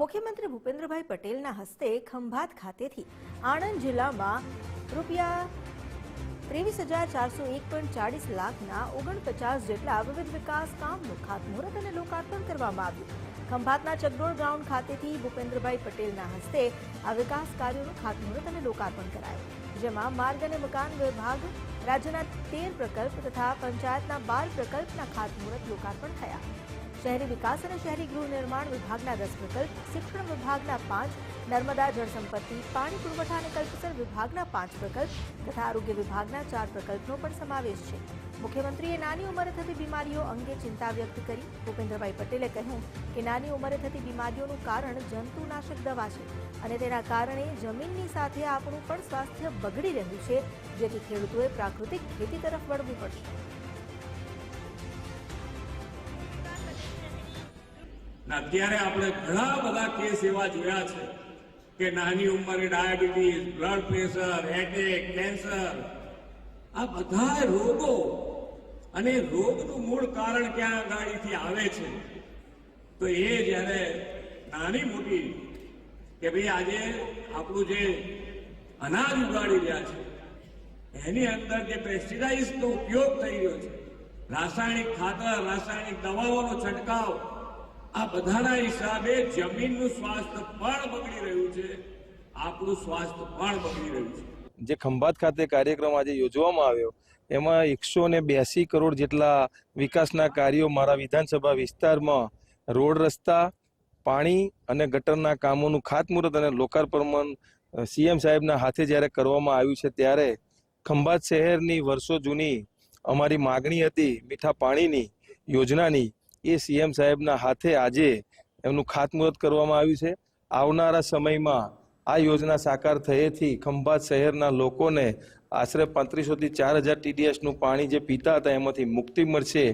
મુખ્યમંત્રી ભૂપેન્દ્રભાઈ પટેલના હસ્તે ખંભાત ખાતેથી આણંદ જિલ્લામાં રૂપિયા ત્રેવીસ હજાર ચારસો એક પોઈન્ટ ચાળીસ લાખના ઓગણપચાસ જેટલા વિવિધ વિકાસ કામનું ખાતમુહૂર્ત અને લોકાર્પણ કરવામાં આવ્યું. ખંભાતના ચગડોળ ગ્રાઉન્ડ ખાતેથી ભૂપેન્દ્રભાઈ પટેલના હસ્તે આ વિકાસ કાર્યોનું ખાતમુહૂર્ત અને લોકાર્પણ કરાયું, જેમાં માર્ગ અને મકાન વિભાગ, રાજ્યના તેર પ્રકલ્પ તથા પંચાયતના બાર પ્રકલ્પના ખાતમુહૂર્ત લોકાર્પણ થયા. શહેરી વિકાસ અને શહેરી ગૃહ નિર્માણ વિભાગના દસ પ્રકલ્પ, શિક્ષણ વિભાગના પાંચ, નર્મદા જળસંપત્તિ પાણી પુરવઠા અને કલ્પસર વિભાગના પાંચ પ્રકલ્પ તથા આરોગ્ય વિભાગના ચાર પ્રકલ્પનો પણ સમાવેશ છે. મુખ્યમંત્રીએ નાની ઉંમરે થતી બીમારીઓ અંગે ચિંતા વ્યક્ત કરી. ભૂપેન્દ્રભાઈ પટેલે કહ્યું કે નાની ઉંમરે થતી બીમારીઓનું કારણ જંતુનાશક દવા છે અને તેના કારણે જમીનની સાથે આપણું પણ સ્વાસ્થ્ય બગડી રહ્યું છે, જેથી ખેડૂતોએ પ્રાકૃતિક ખેતી તરફ વળવું પડશે. અત્યારે આપણે ઘણા બધા કેસ એવા જોયા છે કે નાની ઉંમરે diabetes, blood pressure attack cancer. આ બધા રોગો અને રોગનું મૂળ કારણ ક્યાં ગાડીથી આવે છે? તો એ જ્યારે નાની મોટી કે ભાઈ આજે આપણું જે અનાજ ઉગાડી રહ્યા છે, એની અંદર જે પેસ્ટિસાઇડ્સનો ઉપયોગ થઈ રહ્યો છે, રાસાયણિક ખાતર, રાસાયણિક દવાઓનો છંટકાવ આ બધાના હિસાબે જમીનનું સ્વાસ્થ્ય પણ બગડી રહ્યું છે, આપણું સ્વાસ્થ્ય પણ બગડી રહ્યું છે. જે ખંભાત ખાતે કાર્યક્રમ આજે યોજવામાં આવ્યો, એમાં એકસો ને બ્યાસી કરોડ જેટલા વિકાસના કાર્યો મારા વિધાનસભા વિસ્તારમાં રોડ રસ્તા, પાણી અને ગટરના કામોનું ખાતમુહૂર્ત અને લોકાર્પણ સીએમ સાહેબના હાથે જ્યારે કરવામાં આવ્યું છે ત્યારે ખંભાત શહેરની વર્ષો જૂની અમારી માગણી હતી મીઠા પાણીની યોજનાની એ સીએમ સાહેબના હાથે આજે એમનું ખાતમુહૂર્ત કરવામાં આવ્યું છે. આવનારા સમયમાં આ યોજના સાકાર થયેથી ખંભાત શહેરના લોકોને આશરે પાંત્રીસોથી ચાર હજાર ટીડીએસનું પાણી જે પીતા હતા એમાંથી મુક્તિ મળશે